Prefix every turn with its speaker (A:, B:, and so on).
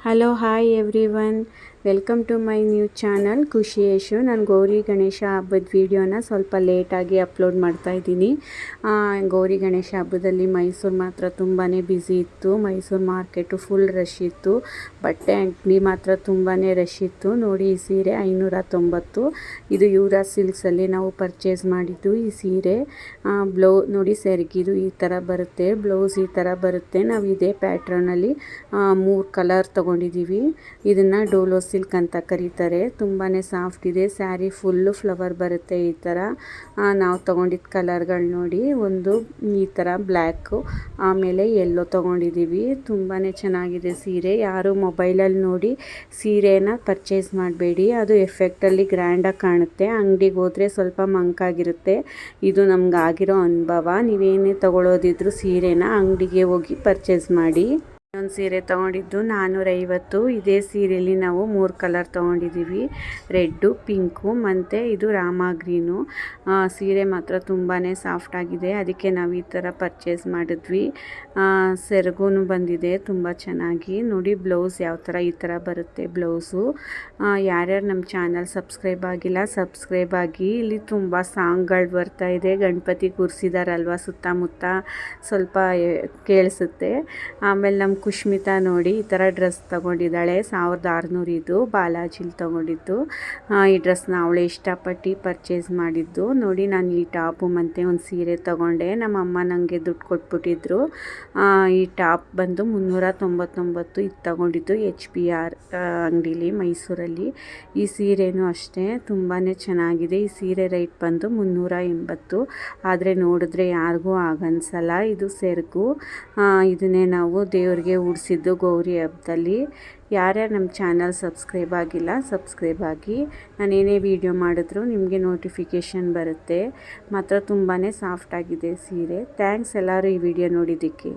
A: Hello hi every one welcome to my new channel Khushi Yashu ನಾನು ಗೌರಿ ಗಣೇಶ ಹಬ್ಬದ ವೀಡಿಯೋನ ಸ್ವಲ್ಪ ಲೇಟಾಗಿ ಅಪ್ಲೋಡ್ ಮಾಡ್ತಾ ಇದ್ದೀನಿ. ಗೌರಿ ಗಣೇಶ ಹಬ್ಬದಲ್ಲಿ ಮೈಸೂರು ಮಾತ್ರ ತುಂಬಾ ಬ್ಯುಸಿ ಇತ್ತು. ಮೈಸೂರು ಮಾರ್ಕೆಟು ಫುಲ್ ರಶ್ ಇತ್ತು. ಬಟ್ಟೆ ಅಂಗಡಿ ಮಾತ್ರ ತುಂಬಾ ರಶ್ ಇತ್ತು. ನೋಡಿ, ಈ ಸೀರೆ ಐನೂರ ತೊಂಬತ್ತು ಇದು ಯುವರಾಜ್ ಸಿಲ್ಕ್ಸಲ್ಲಿ ನಾವು ಪರ್ಚೇಸ್ ಮಾಡಿದ್ದು ಈ ಸೀರೆ. ಬ್ಲೌ ನೋಡಿ, ಸೆರಗಿದು ಈ ಥರ ಬರುತ್ತೆ. ಬ್ಲೌಸ್ ಈ ಥರ ಬರುತ್ತೆ. ನಾವು ಇದೇ ಪ್ಯಾಟ್ರನಲ್ಲಿ ಮೂರು ಕಲರ್ ತೊಗೊಂಡಿದ್ದೀವಿ. ಇದನ್ನು ಡೋಲೋ ಸಿಲ್ಕ್ ಅಂತ ಕರೀತಾರೆ. ತುಂಬಾ ಸಾಫ್ಟ್ ಇದೆ. ಸ್ಯಾರಿ ಫುಲ್ಲು ಫ್ಲವರ್ ಬರುತ್ತೆ ಈ ಥರ ನಾವು ತೊಗೊಂಡಿದ್ದ ಕಲರ್ಗಳು ನೋಡಿ, ಒಂದು ಈ ಥರ ಬ್ಲ್ಯಾಕು, ಆಮೇಲೆ ಎಲ್ಲೋ ತೊಗೊಂಡಿದ್ದೀವಿ ತುಂಬಾ ಚೆನ್ನಾಗಿದೆ ಸೀರೆ. ಯಾರು ಮೊಬೈಲಲ್ಲಿ ನೋಡಿ ಸೀರೆನ ಪರ್ಚೇಸ್ ಮಾಡಬೇಡಿ. ಅದು ಎಫೆಕ್ಟಲ್ಲಿ ಗ್ರ್ಯಾಂಡಾಗಿ ಕಾಣುತ್ತೆ. ಅಂಗಡಿಗೆ ಹೋದರೆ ಸ್ವಲ್ಪ ಮಂಕಾಗಿರುತ್ತೆ ಇದು ನಮ್ಗೆ ಆಗಿರೋ ಅನುಭವ. ನೀವೇನೇ ತೊಗೊಳೋದಿದ್ರು ಸೀರೆನ ಅಂಗಡಿಗೆ ಹೋಗಿ ಪರ್ಚೇಸ್ ಮಾಡಿ. ಒಂದು ಸೀರೆ ತೊಗೊಂಡಿದ್ದು ನಾನ್ನೂರೈವತ್ತು ಇದೇ ಸೀರೆಯಲ್ಲಿ ನಾವು ಮೂರು ಕಲರ್ ತೊಗೊಂಡಿದ್ದೀವಿ. ರೆಡ್ಡು, ಪಿಂಕು, ಮತ್ತು ಇದು ರಾಮ ಗ್ರೀನು. ಸೀರೆ ಮಾತ್ರ ತುಂಬಾ ಸಾಫ್ಟಾಗಿದೆ ಅದಕ್ಕೆ ನಾವು ಈ ಥರ ಪರ್ಚೇಸ್ ಮಾಡಿದ್ವಿ. ಸೆರಗೂ ಬಂದಿದೆ, ತುಂಬ ಚೆನ್ನಾಗಿ. ನೋಡಿ, ಬ್ಲೌಸ್ ಯಾವ ಥರ ಈ ಥರ ಬರುತ್ತೆ ಬ್ಲೌಸು. ಯಾರ್ಯಾರು ನಮ್ಮ ಚಾನಲ್ ಸಬ್ಸ್ಕ್ರೈಬ್ ಆಗಿಲ್ಲ, ಸಬ್ಸ್ಕ್ರೈಬ್ ಆಗಿ. ಇಲ್ಲಿ ತುಂಬ ಸಾಂಗ್ಗಳು ಬರ್ತಾ ಇದೆ. ಗಣಪತಿ ಕೂರಿಸಿದಾರಲ್ವ ಸುತ್ತಮುತ್ತ? ಸ್ವಲ್ಪ ಕೇಳಿಸುತ್ತೆ. ಆಮೇಲೆ ನಮ್ಮ ಕುಶ್ಮಿತಾ ನೋಡಿ ಈ ಥರ ಡ್ರೆಸ್ ತೊಗೊಂಡಿದ್ದಾಳೆ. ಸಾವಿರದ ಇದು ಬಾಲಾಜಿಲಿ ತೊಗೊಂಡಿದ್ದು. ಈ ಡ್ರೆಸ್ನ ಅವಳೆ ಇಷ್ಟಪಟ್ಟು ಪರ್ಚೇಸ್ ಮಾಡಿದ್ದು. ನೋಡಿ ನಾನು ಈ ಟಾಪು ಮತ್ತು ಒಂದು ಸೀರೆ ತೊಗೊಂಡೆ. ನಮ್ಮಮ್ಮ ನನಗೆ ದುಡ್ಡು ಕೊಟ್ಬಿಟ್ಟಿದ್ರು. ಈ ಟಾಪ್ ಬಂದು ಮುನ್ನೂರ ತೊಂಬತ್ತೊಂಬತ್ತು ಇದು ತೊಗೊಂಡಿದ್ದು ಎಚ್ ಪಿ ಆರ್ ಅಂಗಡೀಲಿ ಮೈಸೂರಲ್ಲಿ. ಈ ಸೀರೆನೂ ಅಷ್ಟೇ ತುಂಬಾ ಚೆನ್ನಾಗಿದೆ. ಈ ಸೀರೆ ರೇಟ್ ಬಂದು ಮುನ್ನೂರ ಎಂಬತ್ತು ಆದರೆ ನೋಡಿದ್ರೆ ಯಾರಿಗೂ ಆಗನ್ಸಲ್ಲ. ಇದು ಸೆರಗು. ಇದನ್ನೇ ನಾವು ದೇವ್ರಿಗೆ ಉಡಿಸಿದ್ದು ಗೌರಿ ಹಬ್ಬದಲ್ಲಿ ಯಾರ್ಯಾರು ನಮ್ಮ ಚಾನಲ್ ಸಬ್ಸ್ಕ್ರೈಬ್ ಆಗಿಲ್ಲ, ಸಬ್ಸ್ಕ್ರೈಬ್ ಆಗಿ. ನಾನು ಏನೇ ವೀಡಿಯೋ ಮಾಡಿದ್ರು ನಿಮಗೆ ನೋಟಿಫಿಕೇಷನ್ ಬರುತ್ತೆ. ಮಾತ್ರ ತುಂಬಾ ಸಾಫ್ಟಾಗಿದೆ ಸೀರೆ. ಥ್ಯಾಂಕ್ಸ್ ಎಲ್ಲರೂ ಈ ವಿಡಿಯೋ ನೋಡಿದ್ದಕ್ಕೆ.